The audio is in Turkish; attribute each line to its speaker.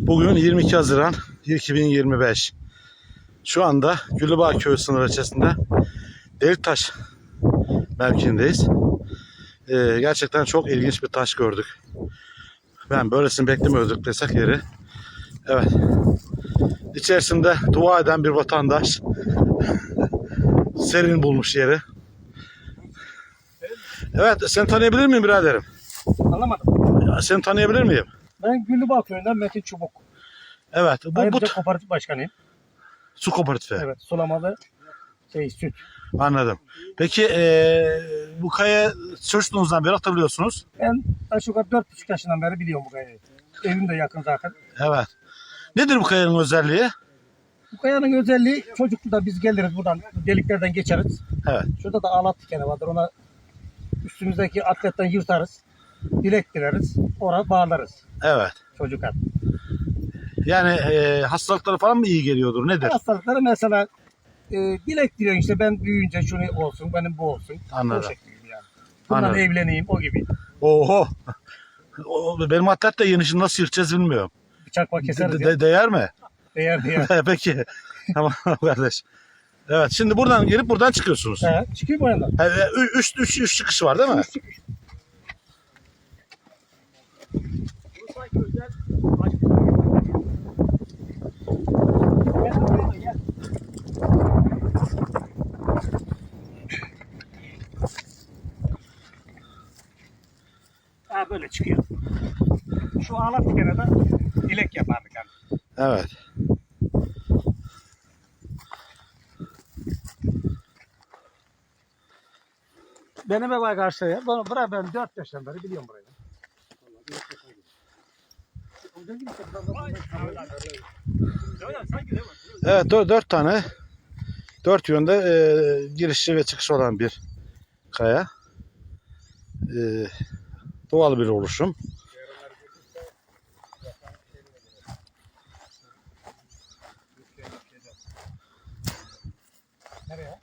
Speaker 1: Bugün 22 Haziran 2025. Şu anda Güllübağ Köyü sınır ilçesinde Deliktaş mevkiindeyiz. Ee, gerçekten çok ilginç bir taş gördük. Ben böylesini beklemiyorduk desek yeri. Evet. İçerisinde dua eden bir vatandaş serin bulmuş yeri. Evet, seni tanıyabilir miyim biraderim?
Speaker 2: Anlamadım.
Speaker 1: Ya, Seni tanıyabilir miyim?
Speaker 2: Ben Güllübağ köyünden Metin Çubuk.
Speaker 1: Evet, bu, bu
Speaker 2: Ayrıca kooperatif başkanıyım.
Speaker 1: su kooperatifi.
Speaker 2: Evet. Sulamalı şey süt.
Speaker 1: Anladım. Peki eee bu kaya çocukluğunuzdan beri hatırlıyorsunuz.
Speaker 2: Ben aşağı yukarı dört buçuk yaşından beri biliyorum bu kayayı. Evim de yakın zaten.
Speaker 1: Evet. Nedir bu kayanın özelliği?
Speaker 2: Bu kayanın özelliği çocukluğunda biz geliriz buradan deliklerden geçeriz.
Speaker 1: Evet.
Speaker 2: Şurada da ağlat dikeni vardır. Ona üstümüzdeki atletten yırtarız. Dilek dileriz. Oraya bağlarız
Speaker 1: Evet.
Speaker 2: çocuklar.
Speaker 1: Yani eee hastalıkları falan mı iyi geliyordur? Nedir?
Speaker 2: Hastalıkları mesela e, dilek diliyorsun işte ben büyüyünce şunu olsun, benim bu olsun.
Speaker 1: Anladım.
Speaker 2: O şekilde yani. Bundan
Speaker 1: Anladım.
Speaker 2: evleneyim o gibi.
Speaker 1: Oho. O, benim atlet de yeni şimdi nasıl yırtacağız bilmiyorum.
Speaker 2: Bıçakla
Speaker 1: De-
Speaker 2: keseriz.
Speaker 1: de-
Speaker 2: ya.
Speaker 1: değer mi?
Speaker 2: Değer değer.
Speaker 1: Peki. Tamam kardeş. Evet şimdi buradan gelip buradan çıkıyorsunuz.
Speaker 2: He, çıkıyor bu yandan.
Speaker 1: Evet, ü- üç, üç, üç çıkışı var değil mi?
Speaker 2: Üç çıkış. Ha böyle çıkıyor. Şu ağlat dikene de dilek yapardık yani.
Speaker 1: Evet.
Speaker 2: Benim eve karşıya. Buraya ben 4 yaşından beri biliyorum burayı.
Speaker 1: Evet dört, dört tane dört yönde e, girişi ve çıkışı olan bir kaya. E, doğal bir oluşum.
Speaker 2: Nereye?